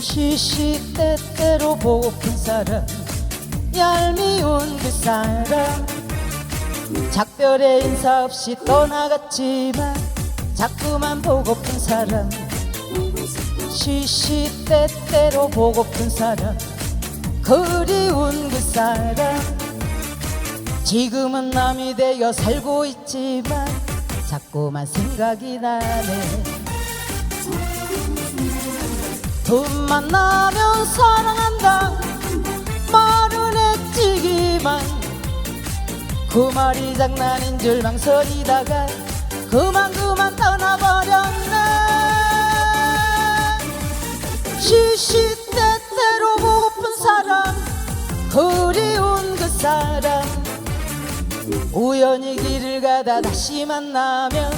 시시 때때로 보고픈 사람 얄미운 그 사람. 작별의 인사 없이 떠나갔지만 자꾸만 보고픈 사람. 시시 때때로 보고픈 사람. 그리운 그 사람. 지금은 남이 되어 살고 있지만 자꾸만 생각이 나네. 돈 만 나면 사랑한다. 말은 했지기만 그 말이 장난인 줄 망설이다가 그만 그만 떠나버렸네 사람. 우연히 길을 가다 다시 만나면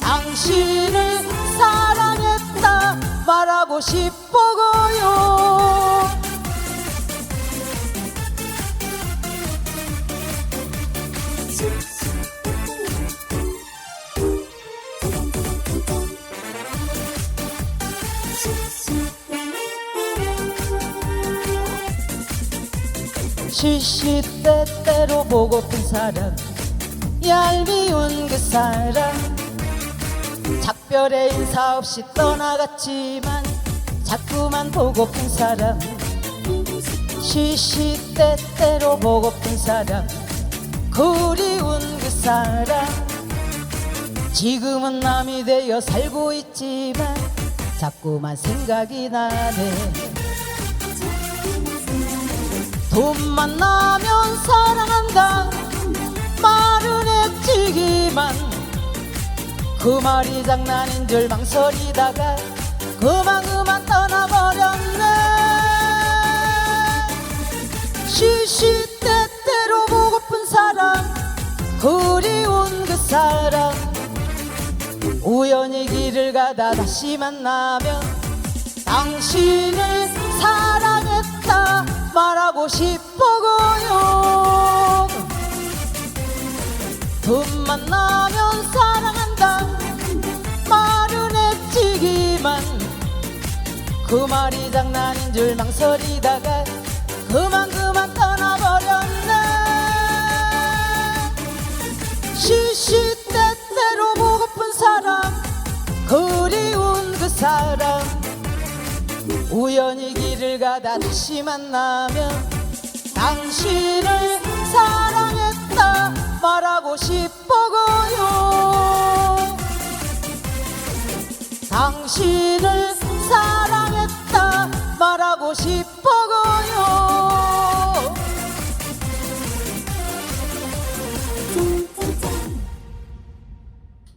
당신을 사랑했다 말하고 싶어고요 시시때때로 보고픈 사람 얄미운 그 사람. 작별의 인사 없이 떠나갔지만 자꾸만 보고픈 사람. 시시때 때로 보고픈 사람 그리운 그 사람. 지금은 남이 되어 살고 있지만 자꾸만 생각이 나네 돈 만 나면 사랑한다. 말은 했지기만. 그 말이 장난인 줄 망설이다가 그만 그만 떠나버렸네. 시시때때로 보고픈 사람 그리운 그 사람. 우연히 길을 가다 다시 만나면 당신을 말하고 싶어고요. 돈만 나면 사랑한다. 말은 했지기만. 그 말이 장난인 줄 망설이다가 그만 그만 떠나버렸네. 시시때때로 보고픈 사람 그리운 그 사람. 우연히 길을 가다 다시 만나면 당신을 사랑했다 말하고 싶어고요. 당신을 사랑했다 말하고 싶어고요